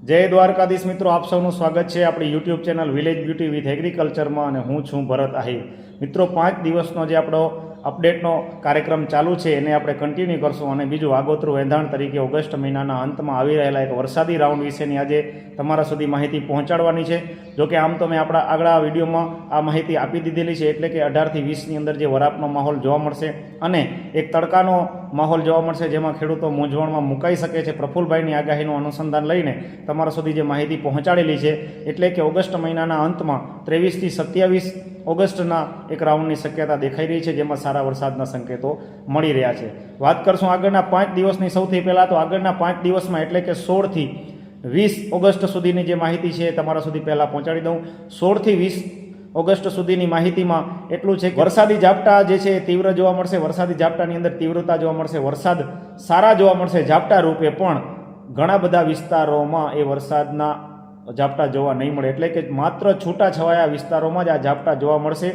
જય દ્વારકાધીશ મિત્રો, આપ સૌનું સ્વાગત છે આપણી YouTube channel village beauty with એગ્રીકલ્ચરમાં અને હું છું ભરત આહિર. મિત્રો, પાંચ દિવસનો જે આપણો અપડેટનો કાર્યક્રમ ચાલુ છે, એને આપણે કન્ટિન્યુ કરશું અને બીજું આગોતરું વેંધાણ તરીકે ઓગસ્ટ મહિનાના અંતમાં આવી રહેલા એક વરસાદી રાઉન્ડ વિશેની આજે તમારા સુધી માહિતી પહોંચાડવાની છે. જોકે આમ તો મેં આપણા આગળ વિડીયોમાં આ માહિતી આપી દીધેલી છે, એટલે કે અઢારથી વીસની અંદર જે વરાપનો માહોલ જોવા મળશે અને એક તડકાનો માહોલ જોવા મળશે, જેમાં ખેડૂતો મૂંઝવણમાં મુકાઈ શકે છે. પ્રફુલભાઈની આગાહીનું અનુસંધાન લઈને તમારા સુધી જે માહિતી પહોંચાડેલી છે, એટલે કે ઓગસ્ટ મહિનાના અંતમાં ત્રેવીસથી સત્યાવીસ ઓગસ્ટના એક રાઉન્ડની શક્યતા દેખાઈ રહી છે, જેમાં સારા વરસાદના સંકેતો મળી રહ્યા છે. વાત કરશું આગળના પાંચ દિવસની. સૌથી પહેલાં તો આગળના પાંચ દિવસમાં એટલે કે સોળથી વીસ ઓગસ્ટ સુધીની જે માહિતી છે તમારા સુધી પહેલાં પહોંચાડી દઉં. સોળથી વીસ ઓગસ્ટ સુધીની માહિતીમાં એટલું છે વરસાદી ઝાપટા જે છે તીવ્ર જોવા મળશે. વરસાદી ઝાપટાની અંદર તીવ્રતા જોવા મળશે. વરસાદ સારા જોવા મળશે ઝાપટા રૂપે પણ ઘણા બધા વિસ્તારોમાં એ વરસાદના ઝાપટા જોવા નહીં મળે. એટલે કે માત્ર છૂટા છવાયા વિસ્તારોમાં જ આ ઝાપટા જોવા મળશે.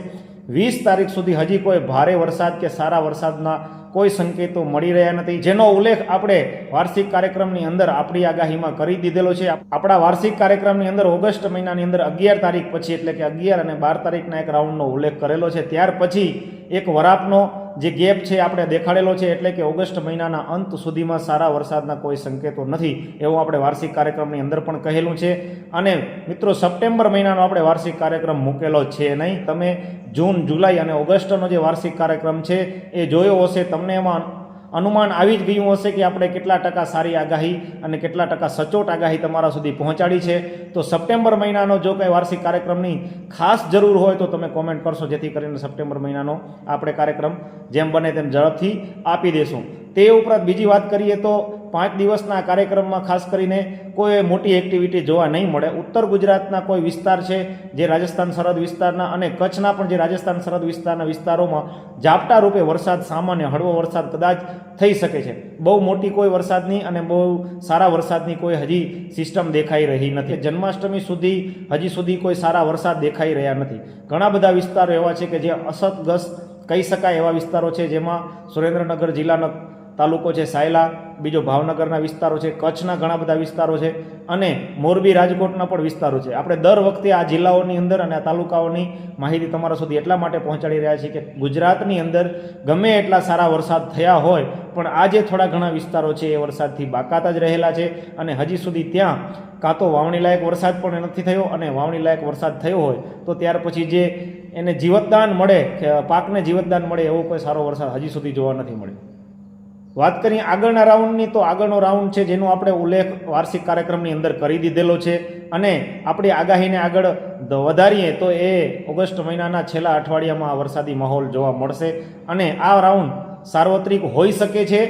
વીસ તારીખ સુધી હજી કોઈ ભારે વરસાદ કે સારા વરસાદના કોઈ સંકેતો મળી રહ્યા નથી. જેનો ઉલ્લેખ આપણે વાર્ષિક કાર્યક્રમની અંદર આપણી આગાહીમાં કરી દીધેલો છે. આપણા વાર્ષિક કાર્યક્રમની અંદર ઓગસ્ટ મહિનાની અંદર અગિયાર તારીખ પછી, એટલે કે અગિયાર અને બાર તારીખના એક રાઉન્ડનો ઉલ્લેખ કરેલો છે. ત્યાર પછી એક વરાપનો જે ગેપ છે આપણે દેખાડેલો છે એટલે કે ઓગસ્ટ મહિનાના અંત સુધીમાં સારા વરસાદના કોઈ સંકેતો નથી, એવું આપણે વાર્ષિક કાર્યક્રમની અંદર પણ કહેલું છે. અને મિત્રો, સપ્ટેમ્બર મહિનાનો આપણે વાર્ષિક કાર્યક્રમ મૂકેલો છે નહીં. તમે જૂન, જુલાઈ અને ઓગસ્ટનો જે વાર્ષિક કાર્યક્રમ છે એ જોયો હશે, તમને એમાં અનુમાન આવી જ ગયું હશે કે આપણે કેટલા ટકા સારી આગાહી અને કેટલા ટકા સચોટ આગાહી તમારા સુધી પહોંચાડી છે. તો સપ્ટેમ્બર મહિનાનો જો કંઈ વાર્ષિક કાર્યક્રમની ખાસ જરૂર હોય તો તમે કોમેન્ટ કરશો, જેથી કરીને સપ્ટેમ્બર મહિનાનો આપણે કાર્યક્રમ જેમ બને તેમ ઝડપથી આપી દેશું. તે ઉપરાંત બીજી વાત કરીએ તો પાંચ દિવસના કાર્યક્રમમાં ખાસ કરીને કોઈ મોટી એક્ટિવિટી જોવા નહીં મળે. ઉત્તર ગુજરાતના કોઈ વિસ્તાર છે જે રાજસ્થાન સરહદ વિસ્તારના અને કચ્છના પણ જે રાજસ્થાન સરહદ વિસ્તારના વિસ્તારોમાં ઝાપટા રૂપે વરસાદ, સામાન્ય હળવો વરસાદ કદાચ થઈ શકે છે. બહુ મોટી કોઈ વરસાદની અને બહુ સારા વરસાદની કોઈ હજી સિસ્ટમ દેખાઈ રહી નથી. જન્માષ્ટમી સુધી હજી સુધી કોઈ સારા વરસાદ દેખાઈ રહ્યા નથી. ઘણા બધા વિસ્તારો એવા છે કે જે અસતગ્રસ્ત કહી શકાય એવા વિસ્તારો છે જેમાં સુરેન્દ્રનગર જિલ્લાનો તાલુકો છે સાયલા બીજો ભાવનગરના વિસ્તારો છે, કચ્છના ઘણા બધા વિસ્તારો છે અને મોરબી રાજકોટના પણ વિસ્તારો છે. આપણે દર વખતે આ જિલ્લાઓની અંદર અને આ તાલુકાઓની માહિતી તમારા સુધી એટલા માટે પહોંચાડી રહ્યા છીએ કે ગુજરાતની અંદર ગમે એટલા સારા વરસાદ થયા હોય, પણ આજે થોડા ઘણા વિસ્તારો છે એ વરસાદથી બાકાત જ રહેલા છે અને હજી સુધી ત્યાં કાં તો વાવણી લાયક વરસાદ પણ નથી થયો અને વાવણી લાયક વરસાદ થયો હોય તો ત્યાર પછી જે એને જીવતદાન મળે પાકને જીવતદાન મળે એવો કોઈ સારો વરસાદ હજી સુધી જોવા નથી મળ્યો. વાત કરીએ આગળના રાઉન્ડની, તો આગળનો રાઉન્ડ છે જેનો આપણે ઉલ્લેખ વાર્ષિક કાર્યક્રમની અંદર કરી દીધેલો છે. અને આપણી આગાહીને આગળ વધારીએ, તો એ ઓગસ્ટ મહિનાના છેલ્લા અઠવાડિયામાં વરસાદી માહોલ જોવા મળશે. અને આ રાઉન્ડ સાર્વત્રિક હોઈ શકે છે.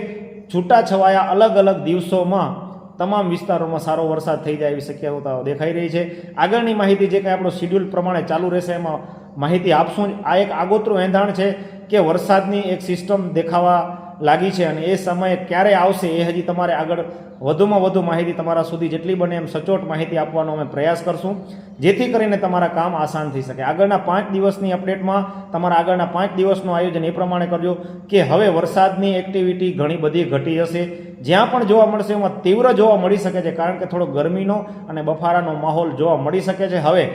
છૂટાછવાયા અલગ અલગ દિવસોમાં તમામ વિસ્તારોમાં સારો વરસાદ થઈ જાય એવી શક્યતાઓ દેખાઈ રહી છે. આગળની માહિતી જે કંઈ આપણો શિડ્યુલ પ્રમાણે ચાલુ રહેશે, એમાં માહિતી આપશું. આ એક આગોતરું એંધાણ છે કે વરસાદની એક સિસ્ટમ દેખાવા લાગી છે અને એ સમયે ક્યારે આવશે એ હજી તમારે આગળ વધુમાં વધુ માહિતી તમારા સુધી જેટલી બને એમ સચોટ માહિતી આપવાનો અમે પ્રયાસ કરશું. જેથી કરીને તમારા કામ આસાન થઈ શકે. આગળના પાંચ દિવસની અપડેટમાં તમારા આગળના પાંચ દિવસનું આયોજન એ પ્રમાણે કરજો કે હવે વરસાદની એક્ટિવિટી ઘણી બધી ઘટી હશે જ્યાં પણ જોવા મળશે એમાં તીવ્ર જોવા મળી શકે છે. કારણ કે થોડો ગરમીનો અને બફારાનો માહોલ જોવા મળી શકે છે. હવે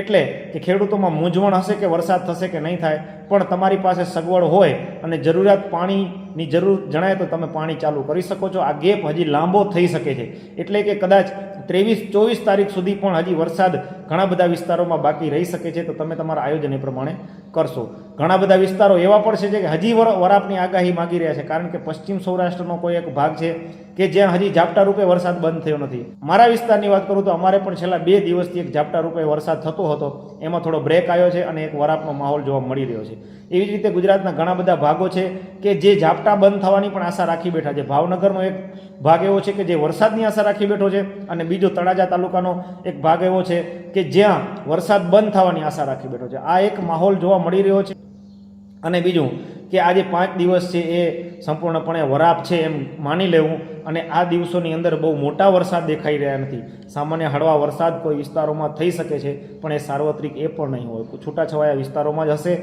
એટલે કે ખેડૂતોમાં મૂંઝવણ હશે કે વરસાદ થશે કે નહીં થાય, પણ તમારી પાસે સગવડ હોય અને જરૂરિયાત પાણીની જરૂર જણાય તો તમે પાણી ચાલુ કરી શકો છો. આ ગેપ હજી લાંબો થઈ શકે છે. એટલે કે કદાચ ત્રેવીસ, ચોવીસ તારીખ સુધી પણ હજી વરસાદ ઘણા બધા વિસ્તારોમાં બાકી રહી શકે છે. તો તમે તમારા આયોજન એ પ્રમાણે કરશો. ઘણા બધા વિસ્તારો એવા પણ છે કે હજી વર વરાપની આગાહી માગી રહ્યા છે. કારણ કે પશ્ચિમ સૌરાષ્ટ્રનો કોઈ એક ભાગ છે કે જ્યાં હજી ઝાપટા રૂપે વરસાદ બંધ થયો નથી. મારા વિસ્તારની વાત કરું તો અમારે પણ છેલ્લા બે દિવસથી એક ઝાપટા રૂપે વરસાદ થતો હતો. એમાં થોડો બ્રેક આવ્યો છે અને એક વરાપનો માહોલ જોવા મળી રહ્યો છે. એવી જ રીતે ગુજરાતના ઘણા બધા ભાગો છે કે જે ઝાપટા બંધ થવાની પણ આશા રાખી બેઠા છે. ભાવનગરનો એક ભાગ એવો છે કે જે વરસાદની આશા રાખી બેઠો છે અને બીજો તળાજા તાલુકાનો એક ભાગ એવો છે કે જ્યાં વરસાદ બંધ થવાની આશા રાખી બેઠો છે. આ એક માહોલ જોવા મળી રહ્યો છે. અને બીજું કે આજે પાંચ દિવસ છે એ સંપૂર્ણપણે વરાપ છે એમ માની લેવું. અને આ દિવસોની અંદર બહુ મોટા વરસાદ દેખાઈ રહ્યા નથી. સામાન્ય હળવા વરસાદ કોઈ વિસ્તારોમાં થઈ શકે છે, પણ એ સાર્વત્રિક એ પણ નહીં હોય. છૂટાછવાયા વિસ્તારોમાં જ હશે.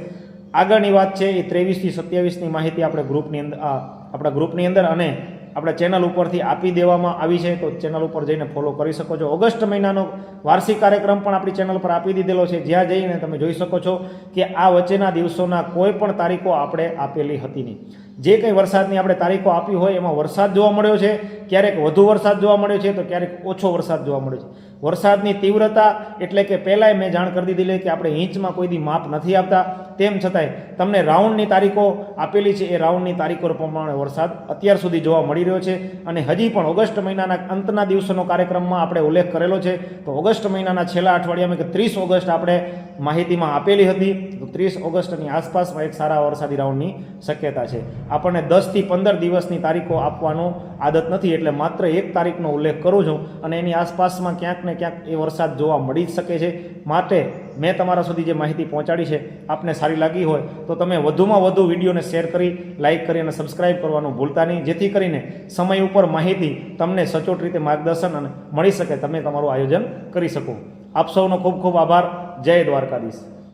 આગળની વાત છે એ ત્રેવીસથી સત્યાવીસની માહિતી આપણે ગ્રુપની અંદર આ આપણા ગ્રુપની અંદર અને આપણે ચેનલ ઉપરથી આપી દેવામાં આવી છે, તો ચેનલ ઉપર જઈને ફોલો કરી શકો છો. ઓગસ્ટ મહિનાનો વાર્ષિક કાર્યક્રમ પણ આપણી ચેનલ પર આપી દીધેલો છે. જ્યાં જઈને તમે જોઈ શકો છો કે આ વચ્ચેના દિવસોના કોઈ પણ તારીખો આપણે આપેલી હતી નહીં. જે કંઈ વરસાદની આપણે તારીખો આપી હોય, એમાં વરસાદ જોવા મળ્યો છે. ક્યારેક વધુ વરસાદ જોવા મળ્યો છે, તો ક્યારેક ઓછો વરસાદ જોવા મળ્યો છે. વરસાદની તીવ્રતા એટલે કે પહેલાંય મેં જાણ કરી દીધેલી કે આપણે ઇંચમાં કોઈ દી માપ નથી આપતા. તેમ છતાંય તમને રાઉન્ડની તારીખો આપેલી છે. એ રાઉન્ડની તારીખો પ્રમાણે વરસાદ અત્યાર સુધી જોવા મળી રહ્યો છે અને હજી પણ ઓગસ્ટ મહિનાના અંતના દિવસોનો કાર્યક્રમમાં આપણે ઉલ્લેખ કરેલો છે. તો ઓગસ્ટ મહિનાના છેલ્લા અઠવાડિયામાં કે ત્રીસ ઓગસ્ટ આપણે માહિતીમાં આપેલી હતી. તો ત્રીસ ઓગસ્ટની આસપાસમાં એક સારા વરસાદી રાઉન્ડની શક્યતા છે. આપણને દસથી પંદર દિવસની તારીખો આપવાનો આદત નથી. એટલે માત્ર એક તારીખનો ઉલ્લેખ કરું છું અને એની આસપાસમાં ક્યાંક ને ક્યાંક એ વરસાદ જોવા મળી જ શકે છે. માટે મેં તમારા સુધી જે માહિતી પહોંચાડી છે, આપને સારી લાગી હોય તો તમે વધુમાં વધુ વિડીયોને શેર કરી લાઇક કરી અને સબસ્ક્રાઇબ કરવાનું ભૂલતા નહીં. જેથી કરીને સમય ઉપર માહિતી તમને સચોટ રીતે માર્ગદર્શન અને મળી શકે, તમે તમારું આયોજન કરી શકો. આપ સૌનો ખૂબ ખૂબ આભાર. જય દ્વારકાધીશ.